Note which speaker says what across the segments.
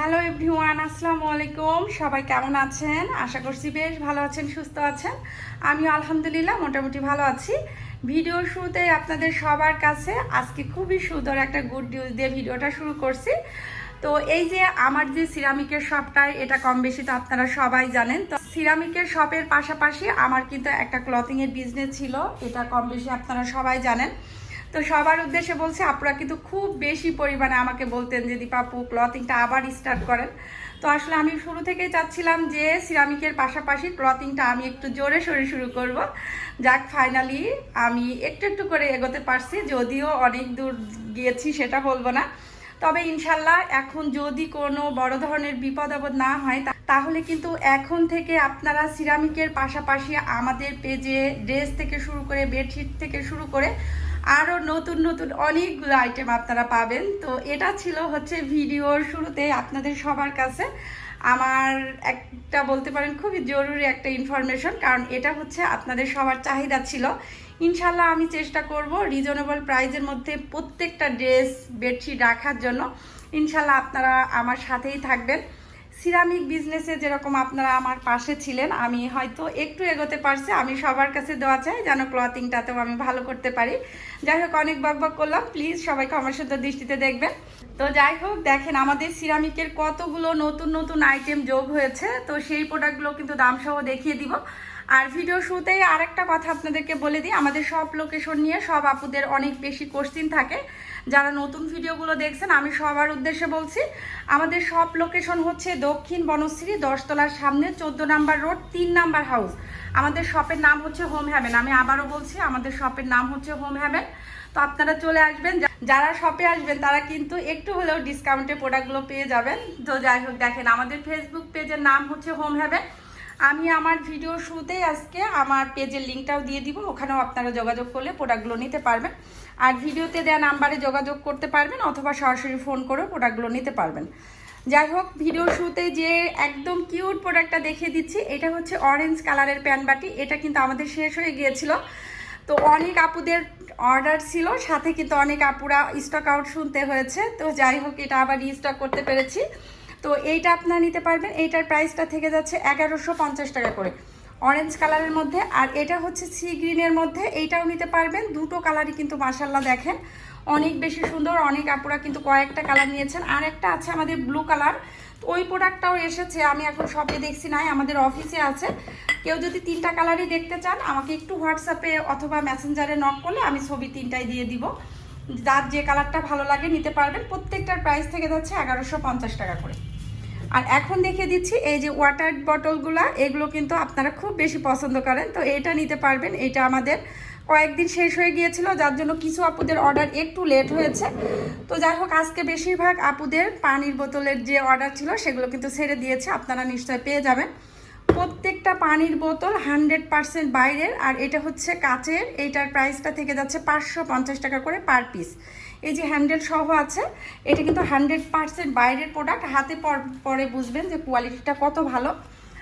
Speaker 1: Hello everyone, আসসালামু আলাইকুম। সবাই কেমন আছেন? আশা করছি বেশ ভালো আছেন, সুস্থ আছেন। আমি আলহামদুলিল্লাহ মোটামুটি ভালো আছি। ভিডিও শুরুতে আপনাদের সবার কাছে আজকে খুবই সুন্দর একটা গুড নিউজ দিয়ে ভিডিওটা শুরু করছি। তো এই যে আমার যে সিরামিকের শপটায় এটা কম বেশি তো আপনারা সবাই জানেন। তো সিরামিকের শপের পাশাপাশি আমার কিন্তু একটা ক্লথিংয়ের বিজনেস ছিল, এটা কম বেশি আপনারা সবাই জানেন। তো সবার উদ্দেশ্যে বলছে আপনারা কিন্তু খুব বেশি পরিমাণে আমাকে বলতেন যে দীপাপু ক্লথিংটা আবার স্টার্ট করেন। তো আসলে আমি শুরু থেকেই চাচ্ছিলাম যে সিরামিকের পাশাপাশি ক্লথিংটা আমি একটু জোরে সরে শুরু করব। যাক ফাইনালি আমি একটু একটু করে এগোতে পারছি, যদিও অনেক দূর গিয়েছি সেটা বলব না। তবে ইনশাল্লাহ এখন যদি কোনো বড় ধরনের বিপদ আপদ না হয় তাহলে কিন্তু এখন থেকে আপনারা সিরামিকের পাশাপাশি আমাদের পেজে ড্রেস থেকে শুরু করে বেডশিট থেকে শুরু করে আরও নতুন নতুন অনেকগুলো আইটেম আপনারা পাবেন। তো এটা ছিল হচ্ছে ভিডিওর শুরুতে আপনাদের সবার কাছে। আমার একটা বলতে পারেন খুবই জরুরি একটা ইনফরমেশন কারণ এটা হচ্ছে আপনাদের সবার চাহিদা ছিল। ইনশাল্লাহ আমি চেষ্টা করব রিজনেবল প্রাইজের মধ্যে প্রত্যেকটা ড্রেস বেডশিট রাখার জন্য। ইনশাল্লাহ আপনারা আমার সাথেই থাকবেন। সিরামিক বিজনেসে যেরকম আপনারা আমার পাশে ছিলেন, আমি হয়তো একটু এগোতে পারছি, আমি সবার কাছে দেওয়া চাই যেন ক্লথিংটাতেও আমি ভালো করতে পারি। যাই হোক, অনেক বক বক করলাম। প্লিজ সবাইকে আমার সাথে দৃষ্টিতে দেখবেন। তো যাই হোক, দেখেন আমাদের সিরামিকের কতগুলো নতুন নতুন আইটেম যোগ হয়েছে। তো সেই প্রোডাক্টগুলো কিন্তু দাম সহ দেখিয়ে দিব। আর ভিডিও শুরুতেই আরেকটা কথা আপনাদেরকে বলে দিই, আমাদের সব লোকেশন নিয়ে সব আপুদের অনেক বেশি কোশ্চিন থাকে। যারা নতুন ভিডিওগুলো দেখছেন, আমি সবার উদ্দেশ্যে বলছি, আমাদের সব লোকেশন হচ্ছে দক্ষিণ বনশ্রী, দশতলার সামনে, চোদ্দ নাম্বার রোড, তিন নাম্বার হাউস আমাদের শপের নাম হচ্ছে হোম হ্যাভেন আমি আবারও বলছি, আমাদের শপের নাম হচ্ছে হোম হ্যাভেন তো আপনারা চলে আসবেন যারা শপে আসবেন, তারা কিন্তু একটু হলেও ডিসকাউন্টে প্রোডাক্টগুলো পেয়ে যাবেন। তো যাই হোক, দেখেন, আমাদের ফেসবুক পেজের নাম হচ্ছে হোম হ্যাভেন আমি আমার ভিডিও শুরুতেই আজকে আমার পেজের লিঙ্কটাও দিয়ে দিব, ওখানেও আপনারা যোগাযোগ করলে প্রোডাক্টগুলো নিতে পারবেন। আর ভিডিওতে দেওয়া নাম্বারে যোগাযোগ করতে পারবেন অথবা সরাসরি ফোন করেও প্রোডাক্টগুলো নিতে পারবেন। যাই হোক ভিডিও শুরুতে যে একদম কিউট প্রোডাক্টটা দেখিয়ে দিচ্ছি, এটা হচ্ছে অরেঞ্জ কালারের প্যান বাটি। এটা কিন্তু আমাদের শেষ হয়ে গিয়েছিল। তো অনেক আপুদের অর্ডার ছিল, সাথে কিন্তু অনেক আপুরা স্টক আউট শুনতে হয়েছে। তো যাই হোক, এটা আবার রিস্টক করতে পেরেছি। তো এইটা আপনারা নিতে পারবেন। এইটার প্রাইসটা থেকে যাচ্ছে এগারোশো টাকা করে। অরেঞ্জ কালারের মধ্যে, আর এটা হচ্ছে সি গ্রিনের মধ্যে, এইটাও নিতে পারবেন। দুটো কালারই কিন্তু মাসাল্লাহ দেখেন। অনেক বেশি সুন্দর, অনেক আপুরা কিন্তু কয়েকটা কালার নিয়েছেন। আর একটা আছে আমাদের ব্লু কালার ওই প্রোডাক্টটাও এসেছে, আমি এখন শপে দেখছি নাই, আমাদের অফিসে আছে। কেউ যদি তিনটা কালারই দেখতে চান, আমাকে একটু হোয়াটসঅ্যাপে অথবা মেসেঞ্জারে নক করলে আমি ছবি তিনটাই দিয়ে দিব। যার যে কালারটা ভালো লাগে, নিতে পারবেন। প্রত্যেকটার প্রাইস থেকে যাচ্ছে এগারোশো টাকা করে। আর এখন দেখিয়ে দিচ্ছি, এই যে ওয়াটার বটলগুলা এগুলো কিন্তু আপনারা খুব বেশি পছন্দ করেন। তো এটা নিতে পারবেন, এটা আমাদের কয়েকদিন শেষ হয়ে গিয়েছিল, যার জন্য কিছু আপুদের অর্ডার একটু লেট হয়েছে। তো যাই হোক, আজকে বেশিরভাগ আপুদের পানির বোতলের যে অর্ডার ছিল, সেগুলো কিন্তু ছেড়ে দিয়েছে, আপনারা নিশ্চয় পেয়ে যাবেন। প্রত্যেকটা পানির বোতল হান্ড্রেড পার্সেন্ট বাইরের, আর এটা হচ্ছে কাচের, এইটার প্রাইসটা থেকে যাচ্ছে পাঁচশো পঞ্চাশ টাকা করে পার পিস এই যে হ্যান্ডেল সহ আছে, এটা কিন্তু হান্ড্রেড পার্সেন্ট বাইরের প্রোডাক্ট হাতে পর- বুঝবেন যে কোয়ালিটিটা কত ভালো।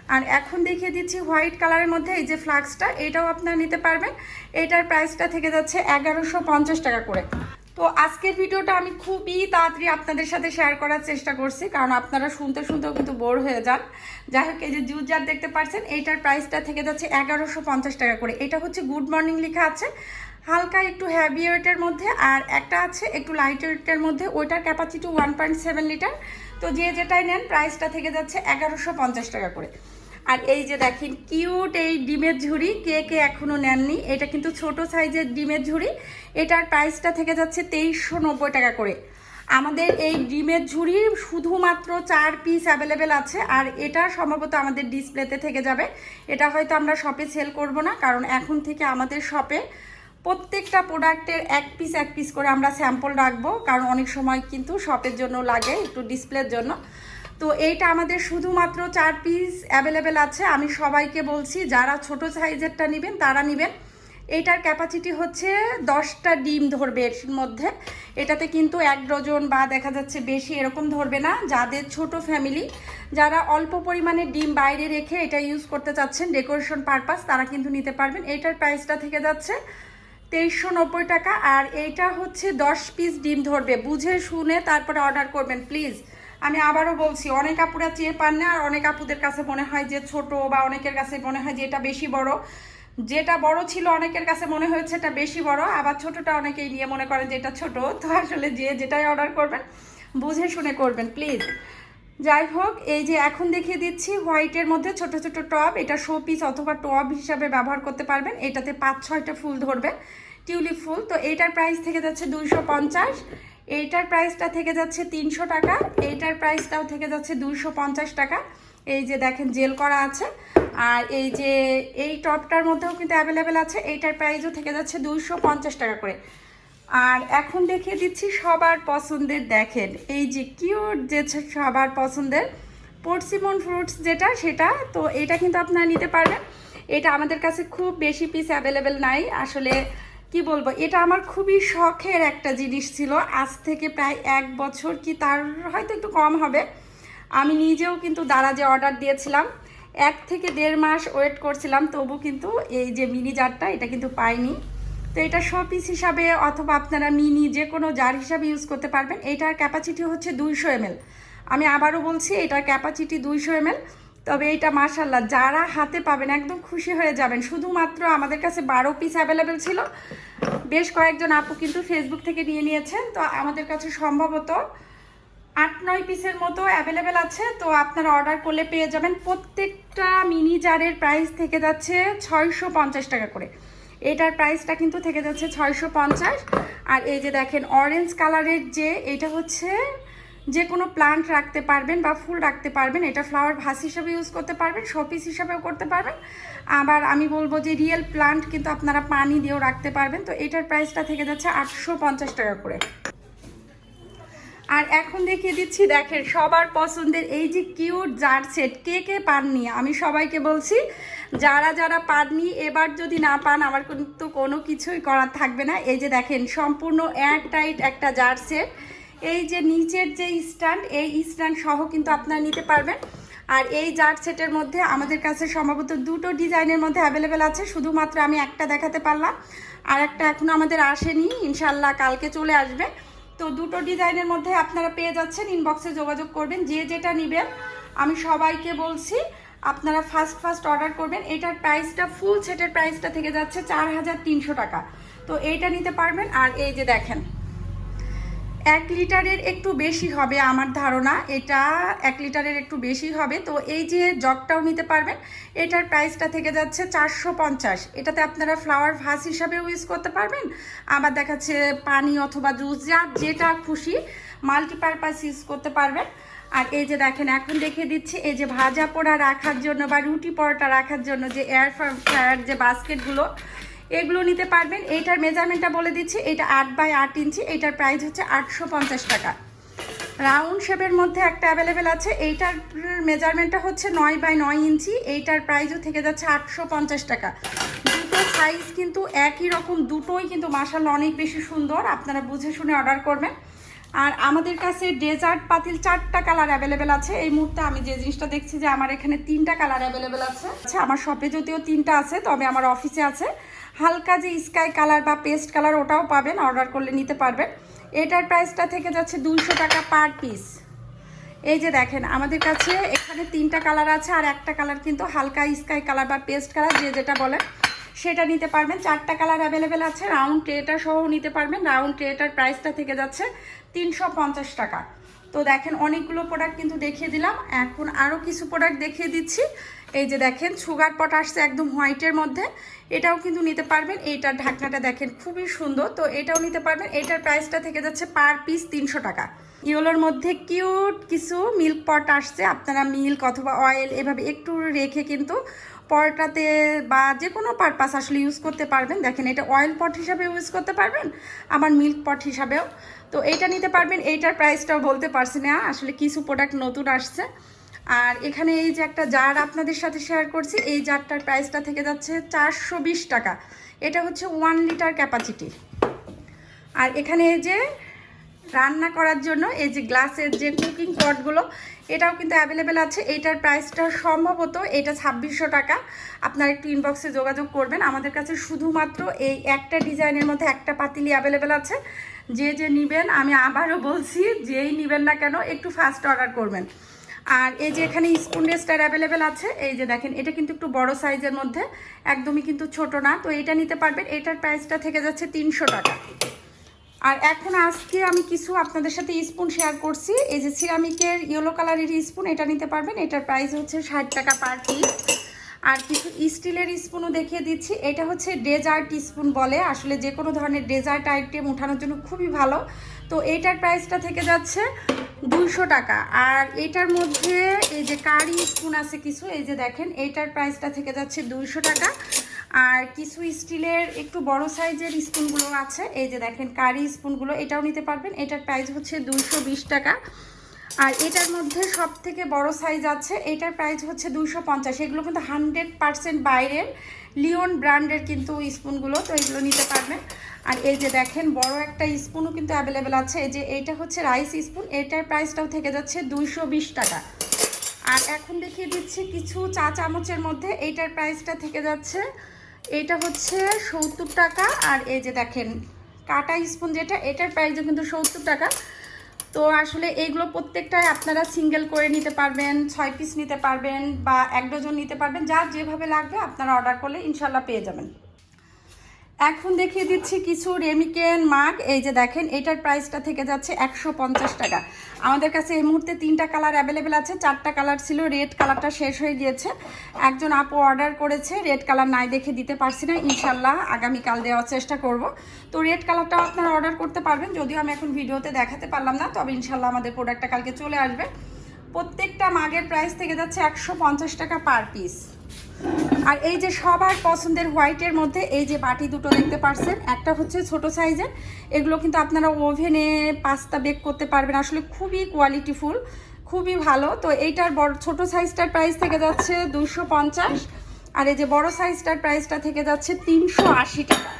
Speaker 1: আর এখন দেখিয়ে দিচ্ছি হোয়াইট কালারের মধ্যে এই যে ফ্লাক্সটা এটাও আপনারা নিতে পারবেন। এটার প্রাইসটা থেকে যাচ্ছে এগারোশো পঞ্চাশ টাকা করে। তো আজকের ভিডিওটা আমি খুবই তাড়াতাড়ি আপনাদের সাথে শেয়ার করার চেষ্টা করছি, কারণ আপনারা শুনতে শুনতেও কিন্তু বোর হয়ে যান। যাই হোক, এই যে জুস জার দেখতে পাচ্ছেন এইটার প্রাইসটা থেকে যাচ্ছে এগারোশো পঞ্চাশ টাকা করে। এটা হচ্ছে গুড মর্নিং লেখা আছে। হালকা একটু হ্যাভি ওয়েটের মধ্যে আর একটা আছে একটু লাইট ওয়েটের মধ্যে, ওইটার capacity one point seven litre তো যে যেটাই নেন প্রাইসটা থেকে যাচ্ছে এগারোশো পঞ্চাশ টাকা করে। আর এই যে দেখেন কিউট এই ডিমের ঝুড়ি, কে কে এখনও নেননি, এটা কিন্তু ছোট সাইজের ডিমের ঝুড়ি। এটার প্রাইসটা থেকে যাচ্ছে তেইশশো নব্বই টাকা করে। আমাদের এই ডিমের ঝুড়ি শুধুমাত্র চার পিস অ্যাভেলেবেল আছে, আর এটা সম্ভবত আমাদের ডিসপ্লেতে থেকে যাবে। এটা হয়তো আমরা শপে সেল করব না, কারণ এখন থেকে আমাদের শপে প্রত্যেকটা প্রোডাক্টের এক পিস এক পিস করে আমরা স্যাম্পল রাখব, কারণ অনেক সময় কিন্তু শপের জন্য লাগে, একটু ডিসপ্লের জন্য। তো এইটা আমাদের শুধুমাত্র চার পিস অ্যাভেলেবেল আছে। আমি সবাইকে বলছি, যারা ছোট সাইজেরটা নেবেন, তারা নেবেন। এইটার ক্যাপাসিটি হচ্ছে দশটা ডিম ধরবে এর মধ্যে। এটাতে কিন্তু এক ডজন বা দেখা যাচ্ছে বেশি এরকম ধরবে না। যাদের ছোট ফ্যামিলি যারা অল্প পরিমাণে ডিম বাইরে রেখে এটা ইউজ করতে চাচ্ছেন ডেকোরেশন পারপাস তারা কিন্তু নিতে পারবেন। এইটার প্রাইসটা থেকে যাচ্ছে তেইশশো নব্বই টাকা, আর এইটা হচ্ছে দশ পিস ডিম ধরবে। বুঝে শুনে তারপরে অর্ডার করবেন প্লিজ আমি আবারও বলছি, অনেক আপুরা চেয়ে পান না, আর অনেক আপুদের কাছে মনে হয় যে ছোট বা অনেকের কাছে মনে হয় যে এটা বেশি বড়। যেটা বড় ছিল, অনেকের কাছে মনে হয়েছে এটা বেশি বড়, আবার ছোটটা অনেকেই নিয়ে মনে করেন যে এটা ছোট। তো আসলে যে যেটাই অর্ডার করবেন, বুঝে শুনে করবেন প্লিজ যাই হোক, এই যে এখন দেখিয়ে দিচ্ছি হোয়াইটের মধ্যে ছোট ছোট টব। এটা শো পিস অথবা টব হিসাবে ব্যবহার করতে পারবেন। এটাতে পাঁচ, ছয়টা ফুল ধরবে। টিউলিপ ফুল। তো এইটার প্রাইস থেকে যাচ্ছে দুইশো পঞ্চাশ। এইটার প্রাইসটা থেকে যাচ্ছে তিনশো টাকা। এইটার প্রাইসটাও থেকে যাচ্ছে দুইশো পঞ্চাশ টাকা। এই যে দেখেন জেল করা আছে। আর এই যে এই টপটার মধ্যেও কিন্তু অ্যাভেলেবেল আছে। এইটার প্রাইসও থেকে যাচ্ছে দুইশো পঞ্চাশ টাকা করে। আর এখন দেখিয়ে দিচ্ছি সবার পছন্দের দেখেন। এই যে কিউট যে সবার পছন্দের পরসিমন ফ্রুটস যেটা, সেটা, তো এটা কিন্তু আপনারা নিতে পারবেন। এটা আমাদের কাছে খুব বেশি পিস অ্যাভেলেবেল নাই। আসলে কি বলব, এটা আমার খুবই শখের একটা জিনিস ছিল। আজ থেকে প্রায় এক বছর কি তার হয়তো একটু কম হবে। আমি নিজেও কিন্তু দারাজে অর্ডার দিয়েছিলাম, এক থেকে দেড় মাস ওয়েট করছিলাম, তবু কিন্তু এই যে মিনি জারটা এটা কিন্তু পাইনি। তো এটা শো পিস হিসাবে অথবা আপনারা মিনি যে কোনো জার হিসাবে ইউজ করতে পারবেন। এটার ক্যাপাসিটি হচ্ছে দুইশো এমএল। আমি আবারও বলছি, এটার ক্যাপাসিটি দুইশো এমএল। তবে এটা মাশাল্লাহ যারা হাতে পাবেন একদম খুশি হয়ে যাবেন। শুধুমাত্র আমাদের কাছে বারো পিস অ্যাভেলেবেল ছিল। বেশ কয়েকজন আপু কিন্তু ফেসবুক থেকে নিয়ে নিয়েছেন। তো আমাদের কাছে সম্ভবত আট, নয় পিসের মতো অ্যাভেলেবেল আছে। তো আপনারা অর্ডার করলে পেয়ে যাবেন। প্রত্যেকটা মিনি জারের প্রাইস থেকে যাচ্ছে ছয়শো পঞ্চাশ টাকা করে। এটার প্রাইসটা কিন্তু থেকে যাচ্ছে ছয়শো পঞ্চাশ। আর এই যে দেখেন অরেঞ্জ কালারের যে, এটা হচ্ছে যে কোনো প্লান্ট রাখতে পারবেন বা ফুল রাখতে পারবেন, এটা ফ্লাওয়ার ভাস হিসাবে ইউজ করতে পারবেন শোপিস হিসাবেও করতে পারবেন। আবার আমি বলব যে রিয়েল প্লান্ট কিন্তু আপনারা পানি দিয়েও রাখতে পারবেন। তো এটার প্রাইসটা থেকে যাচ্ছে আটশো পঞ্চাশ টাকা করে। আর এখন দেখিয়ে দিচ্ছি, দেখেন সবার পছন্দের এই যে কিউট জার সেট কে কে পাননি? আমি সবাইকে বলছি যারা যারা পাননি, এবার যদি না পান, আমার কিন্তু কোনো কিছুই করার থাকবে না। এই যে দেখেন, সম্পূর্ণ এয়ার টাইট একটা জার সেট। এই যে নিচের যে স্ট্যান্ড, এই স্ট্যান্ড সহ কিন্তু আপনারা নিতে পারবেন। আর এই জার সেটের মধ্যে আমাদের কাছে সম্ভবত দুটো ডিজাইনের মধ্যে অ্যাভেলেবেল আছে। শুধুমাত্র আমি একটা দেখাতে পারলাম। আর একটা এখনও আমাদের আসেনি। ইনশাল্লাহ কালকে চলে আসবে। তো দুটো ডিজাইনের মধ্যে আপনারা পেয়ে যাচ্ছেন। ইনবক্সে যোগাযোগ করবেন। যে যেটা নেবেন, আমি সবাইকে বলছি। আপনারা ফার্স্ট ফার্স্ট অর্ডার করবেন। এটার প্রাইসটা ফুল সেটের প্রাইসটা থেকে যাচ্ছে চার হাজার তিনশো টাকা। তো এইটা নিতে পারবেন। আর এই যে দেখেন, এক লিটারের একটু বেশি হবে আমার ধারণা। এটা এক লিটারের একটু বেশি হবে। তো এই যে জগটাও নিতে পারবেন। এটার প্রাইসটা থেকে যাচ্ছে চারশো পঞ্চাশ। এটাতে আপনারা ফ্লাওয়ার ভাস হিসাবেও ইউজ করতে পারবেন। আবার দেখাচ্ছে পানি অথবা জুস যা যেটা খুশি মাল্টিপারপাস ইউজ করতে পারবেন। আর এই যে দেখেন, এখন দেখে দিচ্ছি, এই যে ভাজা পোড়া রাখার জন্য বা রুটি পরোটা রাখার জন্য যে এয়ার ফ্রায়ার যে বাস্কেটগুলো, এগুলো নিতে পারবেন। এইটার মেজারমেন্টটা বলে দিচ্ছি, এটা আট বাই আট ইঞ্চি এইটার প্রাইস হচ্ছে আটশো পঞ্চাশ টাকা। রাউন্ড শেপের মধ্যে একটা অ্যাভেলেবেল আছে, এইটার মেজারমেন্টটা হচ্ছে নয় বাই নয় ইঞ্চি, এইটার প্রাইসও থেকে যাচ্ছে আটশো পঞ্চাশ টাকা। দুটো সাইজ কিন্তু একই রকম, দুটোই কিন্তু মাসাল অনেক বেশি সুন্দর, আপনারা বুঝে শুনে অর্ডার করবেন। আর আমাদের কাছে ডেজার্ট পাতিল চারটা কালার অ্যাভেলেবেল আছে। এই মুহূর্তে আমি যে জিনিসটা দেখছি যে আমার এখানে তিনটা কালার অ্যাভেলেবেল আছে। আচ্ছা আমার শপে যদিও তিনটা আছে, তবে আমার অফিসে আছে। হালকা যে স্কাই কালার বা পেস্ট কালার, ওটাও পাবেন, অর্ডার করলে নিতে পারবেন। এটার প্রাইসটা থেকে যাচ্ছে দুইশো টাকা পার পিস। এই যে দেখেন, আমাদের কাছে এখানে তিনটা কালার আছে, আর একটা কালার কিন্তু হালকা স্কাই কালার বা পেস্ট কালার, যে যেটা বলেন সেটা নিতে পারবেন। চারটা কালার অ্যাভেলেবেল আছে রাউন্ড ট্রেটা সহ নিতে পারবেন। রাউন্ড ট্রেটার প্রাইসটা থেকে যাচ্ছে তিনশো পঞ্চাশ টাকা। তো দেখেন, অনেকগুলো প্রোডাক্ট কিন্তু দেখিয়ে দিলাম। এখন আরও কিছু প্রোডাক্ট দেখিয়ে দিচ্ছি। এই যে দেখেন সুগার পট আসছে একদম হোয়াইটের মধ্যে। এটাও কিন্তু নিতে পারবেন। এইটার ঢাকনাটা দেখেন, খুবই সুন্দর। তো এটাও নিতে পারবেন। এটার প্রাইসটা থেকে যাচ্ছে পার পিস তিনশো টাকা। ইয়েলোর মধ্যে কিউট কিছু মিল্ক পট আসছে। আপনারা মিল্ক অথবা অয়েল এভাবে একটু রেখে কিন্তু পরটাতে বা যে কোনো পারপাস আসলে ইউজ করতে পারবেন। দেখেন এটা অয়েল পট হিসাবে ইউজ করতে পারবেন, আবার মিল্ক পট হিসাবেও। তো এইটা নিতে পারবেন, এইটার প্রাইসটাও বলতে পারছি না, আসলে কিছু প্রোডাক্ট নতুন আসছে। আর এখানে এই যে একটা জার আপনাদের সাথে শেয়ার করছি, এই জারটার প্রাইসটা থেকে যাচ্ছে চারশো বিশ টাকা। এটা হচ্ছে ওয়ান লিটার ক্যাপাসিটি আর এখানে যে রান্না করার জন্য এই যে গ্লাসের যে কুকিং পটগুলো এটাও কিন্তু অ্যাভেলেবেল আছে। এটার প্রাইসটা সম্ভবত এটা ছাব্বিশশো টাকা। আপনারা একটু ইনবক্সে যোগাযোগ করবেন। আমাদের কাছে শুধুমাত্র এই একটা ডিজাইনের মধ্যে একটা পাতিলি অ্যাভেলেবেল আছে। যে যে নিবেন, আমি আবারও বলছি, যেই নিবেন না কেন, একটু ফাস্ট অর্ডার করবেন। আর এই যে এখানে স্পুন রেস্টার অ্যাভেলেবেল আছে, এই যে দেখেন, এটা কিন্তু একটু বড় সাইজের মধ্যে, একদমই কিন্তু ছোট না। তো এটা নিতে পারবেন। এটার প্রাইসটা থেকে যাচ্ছে তিনশো টাকা। আর এখন আজকে আমি কিছু আপনাদের সাথে স্পুন শেয়ার করছি। এই যে সিরামিকের ইয়েলো কালারের স্পুন, এটা নিতে পারবেন। এটার প্রাইস হচ্ছে ষাট টাকা পার পিস আর কিছু স্টিলের স্পুনও দেখিয়ে দিচ্ছি। এটা হচ্ছে ডেজার্ট স্পুন বলে। আসলে যে কোনো ধরনের ডেজার্ট আইটেম ওঠানোর জন্য খুবই ভালো। তো এইটার প্রাইসটা থেকে যাচ্ছে দুইশো টাকা। আর এটার মধ্যে এই যে কারি স্পুন আছে কিছু, এই যে দেখেন, এইটার প্রাইসটা থেকে যাচ্ছে দুইশো টাকা। আর কিছু স্টিলের একটু বড় সাইজের স্পুনগুলো আছে। এই যে দেখেন, কারি স্পুনগুলো, এটাও নিতে পারবেন। এটার প্রাইস হচ্ছে দুইশো টাকা। আর এটার মধ্যে সব থেকে বড় সাইজ আছে, এটার প্রাইস হচ্ছে দুইশো পঞ্চাশ। এগুলো কিন্তু হান্ড্রেড পারসেন্ট বাইরের লিওন ব্র্যান্ডের কিন্তু স্পুনগুলো, তো এগুলো নিতে পারবেন। আর এই যে দেখেন, বড় একটা স্পুনও কিন্তু অ্যাভেলেবেল আছে। এই যে এইটা হচ্ছে রাইস স্পুন এটার প্রাইসটাও থেকে যাচ্ছে দুইশো টাকা। আর এখন দেখিয়ে দিচ্ছি কিছু চা চামচের মধ্যে এইটার প্রাইসটা থেকে যাচ্ছে এটা হচ্ছে সত্তর টাকা আর এই যে দেখেন, কাটা স্পুন যেটা, এটার প্রাইসও কিন্তু সত্তর টাকা। তো আসলে এইগুলো প্রত্যেকটাই আপনারা সিঙ্গেল করে নিতে পারবেন, ছয় পিস নিতে পারবেন বা এক ডজন নিতে পারবেন, যা যেভাবে লাগবে আপনারা অর্ডার করলে ইনশাল্লাহ পেয়ে যাবেন। এখন দেখিয়ে দিচ্ছি কিছু রেমিকেন মাগ এই যে দেখেন, এটার প্রাইসটা থেকে যাচ্ছে একশো পঞ্চাশ টাকা। আমাদের কাছে এই মুহূর্তে তিনটা কালার অ্যাভেলেবেল আছে। চারটা কালার ছিল রেড কালারটা শেষ হয়ে গিয়েছে। একজন আপু অর্ডার করেছে রেড কালার নাই দেখে দিতে পারছি না। ইনশাল্লাহ আগামীকাল দেওয়ার চেষ্টা করব। তো রেড কালারটাও আপনারা অর্ডার করতে পারবেন। যদিও আমি এখন ভিডিওতে দেখাতে পারলাম না, তবে ইনশাল্লাহ আমাদের প্রোডাক্টটা কালকে চলে আসবে। প্রত্যেকটা মাগের প্রাইস থেকে যাচ্ছে একশো পঞ্চাশ টাকা পার পিস আর এই যে সবার পছন্দের হোয়াইটের মধ্যে এই যে বাটি দুটো দেখতে পারছেন, একটা হচ্ছে ছোট সাইজের এগুলো কিন্তু আপনারা ওভেনে পাস্তা বেক করতে পারবেন। আসলে খুবই কোয়ালিটিফুল খুবই ভালো। তো এইটার বড়, ছোট সাইজটার প্রাইস থেকে যাচ্ছে দুশো পঞ্চাশ। আর এই যে বড় সাইজটার প্রাইসটা থেকে যাচ্ছে তিনশো আশি টাকা।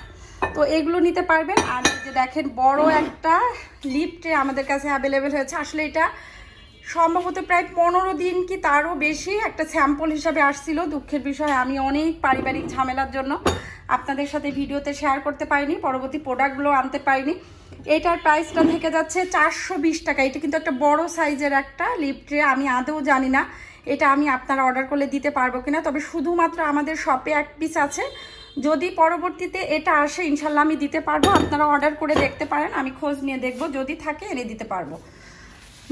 Speaker 1: তো এগুলো নিতে পারবেন। আর যে দেখেন বড় একটা লিপটে আমাদের কাছে অ্যাভেলেবেল হয়েছে। আসলে এটা সম্ভবত প্রায় পনেরো দিন কি তারও বেশি একটা স্যাম্পল হিসাবে আসছিল দুঃখের বিষয়। আমি অনেক পারিবারিক ঝামেলার জন্য আপনাদের সাথে ভিডিওতে শেয়ার করতে পারিনি, পরবর্তী প্রোডাক্টগুলো আনতে পারিনি। এটার প্রাইসটা থেকে যাচ্ছে চারশো বিশ টাকা। এটা কিন্তু একটা বড় সাইজের একটা লিপট্রে আমি আদৌ জানি না। এটা আমি আপনারা অর্ডার করলে দিতে পারব কিনা। তবে শুধুমাত্র আমাদের শপে এক পিস আছে। যদি পরবর্তীতে এটা আসে ইনশাল্লাহ আমি দিতে পারব। আপনারা অর্ডার করে দেখতে পারেন, আমি খোঁজ নিয়ে দেখব। যদি থাকে, এনে দিতে পারব।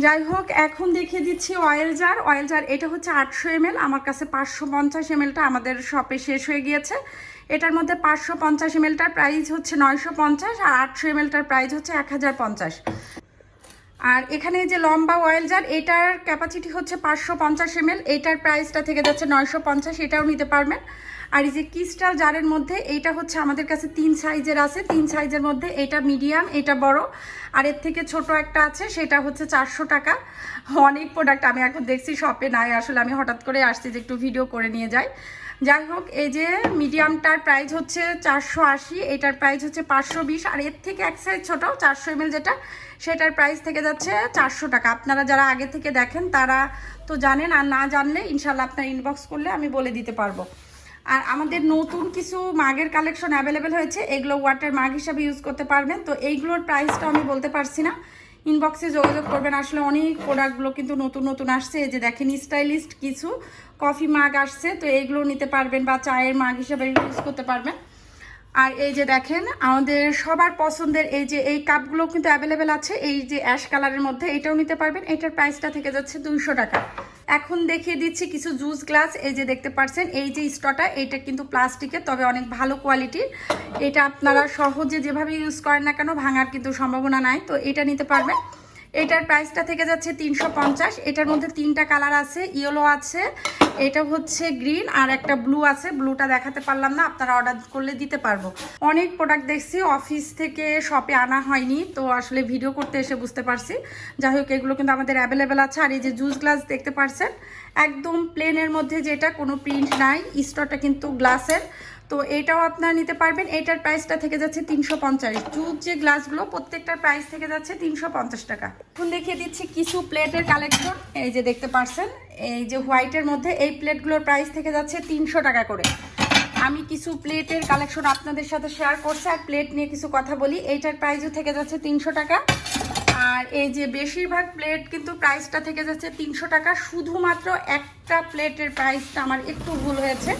Speaker 1: যাই হোক এখন দেখিয়ে দিচ্ছি অয়েল জার অয়েল জার এটা হচ্ছে আটশো এমএল। আমার কাছে পাঁচশো পঞ্চাশ এমএলটা আমাদের শপে শেষ হয়ে গিয়েছে। এটার মধ্যে পাঁচশো পঞ্চাশ এমএলটার প্রাইস হচ্ছে নয়শো পঞ্চাশ আর আটশো এমএলটার প্রাইস হচ্ছে এক হাজার পঞ্চাশ। আর এখানে যে লম্বা অয়েল জার এটার ক্যাপাসিটি হচ্ছে পাঁচশো পঞ্চাশ এমএল। এটার প্রাইসটা থেকে যাচ্ছে নয়শো পঞ্চাশ, এটাও নিতে পারবেন। আর এই যে ক্রিস্টাল জারের মধ্যে, এইটা হচ্ছে আমাদের কাছে তিন সাইজের আছে। তিন সাইজের মধ্যে এটা মিডিয়াম, এটা বড়। আর এর থেকে ছোট একটা আছে, সেটা হচ্ছে চারশো টাকা। অনেক প্রোডাক্ট আমি এখন দেখছি শপে নাই, আসলে আমি হঠাৎ করে আসছি যে একটু ভিডিও করে নিয়ে যাই। যাই হোক, এই যে মিডিয়ামটার প্রাইস হচ্ছে চারশো আশি, এটার প্রাইস হচ্ছে পাঁচশো বিশ, আর এর থেকে এক সাইজ ছোটো, চারশো এমএল যেটা, সেটার প্রাইস থেকে যাচ্ছে চারশো টাকা। আপনারা যারা আগে থেকে দেখেন, তারা তো জানেন, আর না জানলে ইনশাল্লাহ আপনার ইনবক্স করলে আমি বলে দিতে পারব। আর আমাদের নতুন কিছু মাগের কালেকশন অ্যাভেলেবেল হয়েছে, এগুলো ওয়াটার মাগ হিসাবে ইউজ করতে পারবেন। তো এইগুলোর প্রাইসটা আমি বলতে পারছি না। ইনবক্সে যোগাযোগ করবেন। আসলে অনেক প্রোডাক্টগুলো কিন্তু নতুন নতুন আসছে। যে দেখেন স্টাইলিস্ট কিছু কফি মাগ আসছে। তো এইগুলো নিতে পারবেন বা চায়ের মাগ হিসাবে ইউজ করতে পারবেন। আর এই যে দেখেন, আমাদের সবার পছন্দের এই যে এই কাপগুলো কিন্তু অ্যাভেলেবেল আছে। এই যে অ্যাশ কালারের মধ্যে এটাও নিতে পারবেন। এটার প্রাইসটা থেকে যাচ্ছে দুইশো টাকা। এখন দেখিয়ে দিচ্ছি কিছু জুস গ্লাস, এই যে দেখতে পাচ্ছেন, এই যে স্টটা এটা কিন্তু প্লাস্টিকের, তবে অনেক ভালো কোয়ালিটির। এটা আপনারা সহজে যেভাবে ইউজ করেন না কেন, ভাঙার কিন্তু সম্ভাবনা নাই, তো এটা নিতে পারবেন। এটার প্রাইসটা থেকে যাচ্ছে তিনশো পঞ্চাশ। এটার মধ্যে তিনটা কালার আছে ইয়েলো আছে, এটা হচ্ছে গ্রিন আর একটা ব্লু আছে। ব্লুটা দেখাতে পারলাম না, আপনারা অর্ডার করলে দিতে পারব। অনেক প্রোডাক্ট দেখছি অফিস থেকে শপে আনা হয়নি, তো আসলে ভিডিও করতে এসে বুঝতে পারছি। যাই হোক, এগুলো কিন্তু আমাদের অ্যাভেলেবেল আছে। আর এই যে জুস গ্লাস দেখতে পারছেন, একদম প্লেনের মধ্যে যেটা, কোনো প্রিন্ট নাই স্টোরটা কিন্তু গ্লাসের তো এটাও আপনারা নিতে পারবেন। এটার প্রাইসটা থেকে যাচ্ছে তিনশো পঞ্চাশ। জুট যে গ্লাসগুলো প্রত্যেকটার প্রাইস থেকে যাচ্ছে তিনশো পঞ্চাশ টাকা। এখন দেখিয়ে দিচ্ছি কিছু প্লেটের কালেকশন এই যে দেখতে পারছেন, এই যে হোয়াইটের মধ্যে এই প্লেটগুলোর প্রাইস থেকে যাচ্ছে তিনশো টাকা করে। আমি কিছু প্লেটের কালেকশন আপনাদের সাথে শেয়ার করছি আর প্লেট নিয়ে কিছু কথা বলি। এইটার প্রাইসও থেকে যাচ্ছে তিনশো টাকা। আর এই যে বেশিরভাগ প্লেট কিন্তু প্রাইসটা থেকে যাচ্ছে তিনশো টাকা। শুধুমাত্র একটা প্লেটের প্রাইসটা আমার একটু ভুল হয়েছে।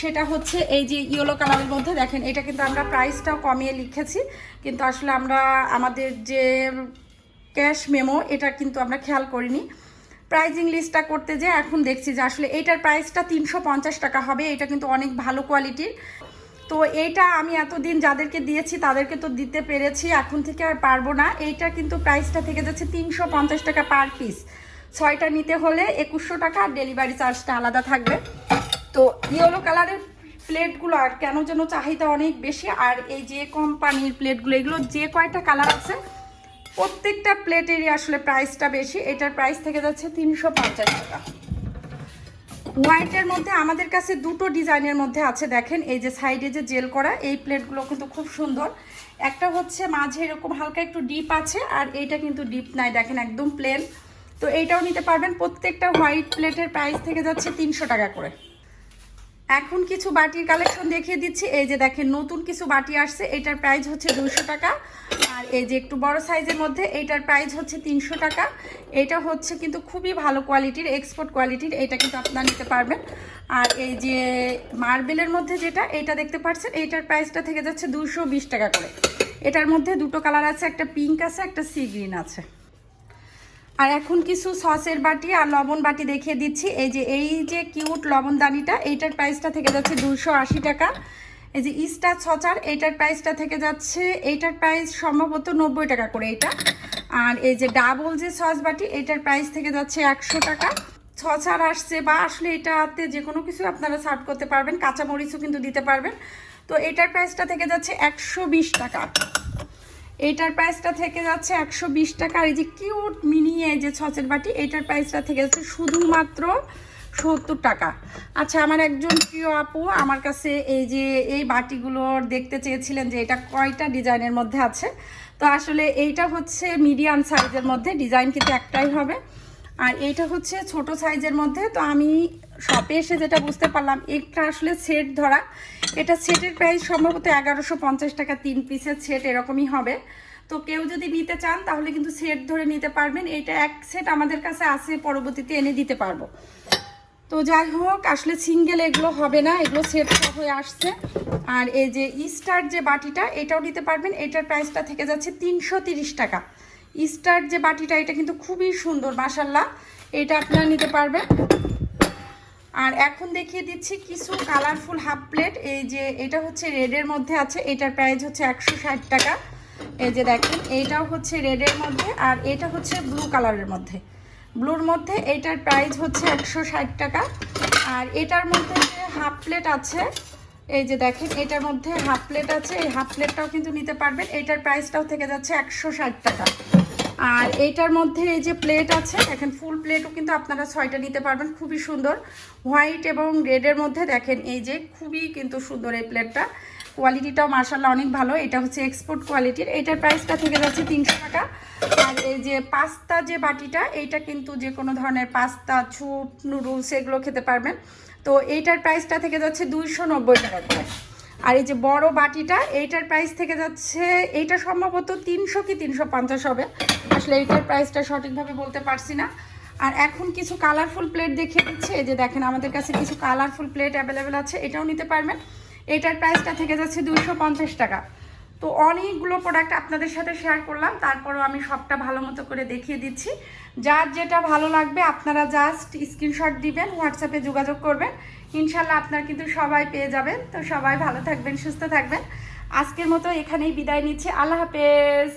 Speaker 1: সেটা হচ্ছে এই যে ইয়েলো কালারের মধ্যে দেখেন, এটা কিন্তু আমরা প্রাইসটাও কমিয়ে লিখেছি, কিন্তু আসলে আমরা আমাদের যে ক্যাশ মেমো এটা কিন্তু আমরা খেয়াল করিনি। প্রাইজিং লিস্টটা করতে যে এখন দেখছি যে আসলে এইটার প্রাইসটা তিনশো পঞ্চাশ টাকা হবে, এটা কিন্তু অনেক ভালো কোয়ালিটির তো এইটা আমি এতদিন যাদেরকে দিয়েছি, তাদেরকে তো দিতে পেরেছি, এখন থেকে আর পারব না। এইটা কিন্তু প্রাইসটা থেকে যাচ্ছে তিনশো পঞ্চাশ টাকা পার পিস ছয়টা নিতে হলে একুশশো টাকা আর ডেলিভারি চার্জটা আলাদা থাকবে। তো ইয়েলো কালারের প্লেটগুলো আর কেন যেন চাহিদা অনেক বেশি, আর এই যে কোম্পানির প্লেটগুলো, এগুলো যে কয়টা কালার আছে, প্রত্যেকটা প্লেটেরই আসলে প্রাইসটা বেশি। এটার প্রাইস থেকে যাচ্ছে তিনশো পঞ্চাশ টাকা। হোয়াইটের মধ্যে আমাদের কাছে দুটো ডিজাইনের মধ্যে আছে, দেখেন, এই যে সাইডে যে জেল করা, এই প্লেটগুলো কিন্তু খুব সুন্দর। একটা হচ্ছে মাঝে এরকম হালকা একটু ডিপ আছে, আর এইটা কিন্তু ডিপ নাই, দেখেন, একদম প্লেন। তো এইটাও নিতে পারবেন, প্রত্যেকটা হোয়াইট প্লেটের প্রাইস থেকে যাচ্ছে তিনশো টাকা করে। এখন কিছু বাটির কালেকশন দেখিয়ে দিচ্ছি। এই যে দেখেন, নতুন কিছু বাটি আসছে। এটার প্রাইস হচ্ছে দুশো টাকা। আর এই যে একটু বড় সাইজের মধ্যে এইটার প্রাইস হচ্ছে তিনশো টাকা। এটা হচ্ছে কিন্তু খুবই ভালো কোয়ালিটির এক্সপোর্ট কোয়ালিটির এটা কিন্তু আপনারা নিতে পারবেন। আর এই যে মার্বেলের মধ্যে যেটা, এটা দেখতে পাচ্ছেন এইটার প্রাইসটা থেকে যাচ্ছে দুশো টাকা করে। এটার মধ্যে দুটো কালার আছে, একটা পিঙ্ক আছে, একটা সি গ্রিন আছে। আর এখন কিছু সসের বাটি আর লবণ বাটি দেখিয়ে দিচ্ছি। এই যে এই যে কিউট লবণদানিটা এইটার প্রাইসটা থেকে যাচ্ছে দুশো টাকা। এই যে ইস্টার ছচার, এইটার প্রাইসটা থেকে যাচ্ছে, এইটার প্রাইস সম্ভবত নব্বই টাকা করে এটা। আর এই যে ডাবল যে সস বাটি, এইটার প্রাইস থেকে যাচ্ছে একশো টাকা। ছচার আসছে বা আসলে এটাতে যে কোনো কিছু আপনারা সার্ভ করতে পারবেন, কাঁচামরিচও কিন্তু দিতে পারবেন। তো এটার প্রাইসটা থেকে যাচ্ছে একশো বিশ টাকা। এইটার প্রাইসটা থেকে যাচ্ছে একশো বিশ টাকা। আর এই যে কিউট মিনি এই যে ছচের বাটি এইটার প্রাইসটা থেকে যাচ্ছে শুধুমাত্র সত্তর টাকা। আচ্ছা আমার একজন প্রিয় আপু আমার কাছে এই যে এই বাটিগুলোর দেখতে চেয়েছিলেন যে এটা কয়টা ডিজাইনের মধ্যে আছে। তো আসলে এইটা হচ্ছে মিডিয়াম সাইজের মধ্যে, ডিজাইন কিন্তু একটাই হবে। আর এইটা হচ্ছে ছোট সাইজের মধ্যে। তো আমি শপে এসে যেটা বুঝতে পারলাম, একটা আসলে সেট ধরা। এটা সেটের প্রাইস সম্ভবত এগারোশো পঞ্চাশ টাকা তিন পিসের সেট এরকমই হবে। তো কেউ যদি নিতে চান, তাহলে কিন্তু সেট ধরে নিতে পারবেন। এটা এক সেট আমাদের কাছে আছে, পরবর্তীতে এনে দিতে পারব। তো যাই হোক, আসলে সিঙ্গেল এগুলো হবে না, এগুলো সেট হয়ে আসছে। আর এই যে ইস্টার যে বাটিটা, এটাও নিতে পারবেন। এটার প্রাইসটা থেকে যাচ্ছে তিনশো টাকা। ইস্টার যে বাটিটা, এটা কিন্তু খুবই সুন্দর মাসাল্লাহ এটা আপনারা নিতে পারবেন। আর এখন দেখিয়ে দিচ্ছি কিছু কালারফুল হাফ প্লেট এই যে এটা হচ্ছে রেডের মধ্যে আছে, এটার প্রাইস হচ্ছে একশো ষাট টাকা। এই যে দেখেন, এইটাও হচ্ছে রেডের মধ্যে আর এটা হচ্ছে ব্লু কালারের মধ্যে। ব্লুর মধ্যে এটার প্রাইস হচ্ছে একশো ষাট টাকা। আর এটার মধ্যে যে হাফ প্লেট আছে, এই যে দেখেন, এটার মধ্যে হাফ প্লেট আছে। এই হাফ প্লেটটাও কিন্তু নিতে পারবেন। এটার প্রাইসটাও থেকে যাচ্ছে একশো ষাট টাকা। আর এইটার মধ্যে এই যে প্লেট আছে, দেখেন ফুল প্লেটও কিন্তু আপনারা ছয়টা নিতে পারবেন, খুবই সুন্দর। হোয়াইট এবং রেডের মধ্যে দেখেন এই যে খুবই কিন্তু সুন্দর এই প্লেটটা কোয়ালিটিটাও মার্শাল্লাহ অনেক ভালো, এটা হচ্ছে এক্সপোর্ট কোয়ালিটির এটার প্রাইসটা থেকে যাচ্ছে তিনশো টাকা। আর এই যে পাস্তা যে বাটিটা, এইটা কিন্তু যে কোনো ধরনের পাস্তা ছুপ নুডলস এগুলো খেতে পারবেন। তো এইটার প্রাইসটা থেকে যাচ্ছে দুইশো নব্বই টাকা করে। আর এই যে বড় বাটিটা, এইটার প্রাইস থেকে যাচ্ছে, এইটা সম্ভবত তিনশো কি তিনশো পঞ্চাশ হবে। আসলে এইটার প্রাইসটা সঠিকভাবে বলতে পারছি না। আর এখন কিছু কালারফুল প্লেট দেখিয়ে দিচ্ছে। যে দেখেন, আমাদের কাছে কিছু কালারফুল প্লেট অ্যাভেলেবেল আছে, এটাও নিতে পারবেন। এটার প্রাইসটা থেকে যাচ্ছে দুইশো পঞ্চাশ টাকা। তো অনেকগুলো প্রোডাক্ট আপনাদের সাথে শেয়ার করলাম, তারপরও আমি সবটা ভালো মতো করে দেখিয়ে দিচ্ছি। যার যেটা ভালো লাগবে, আপনারা জাস্ট স্ক্রিনশট দিবেন হোয়াটসঅ্যাপে যোগাযোগ করবেন। ইনশাল্লাহ আপনার কিন্তু সবাই পেয়ে যাবেন। তো সবাই ভালো থাকবেন, সুস্থ থাকবেন। আজকের মতো এখানেই বিদায় নিচ্ছি। আল্লাহ হাফেজ।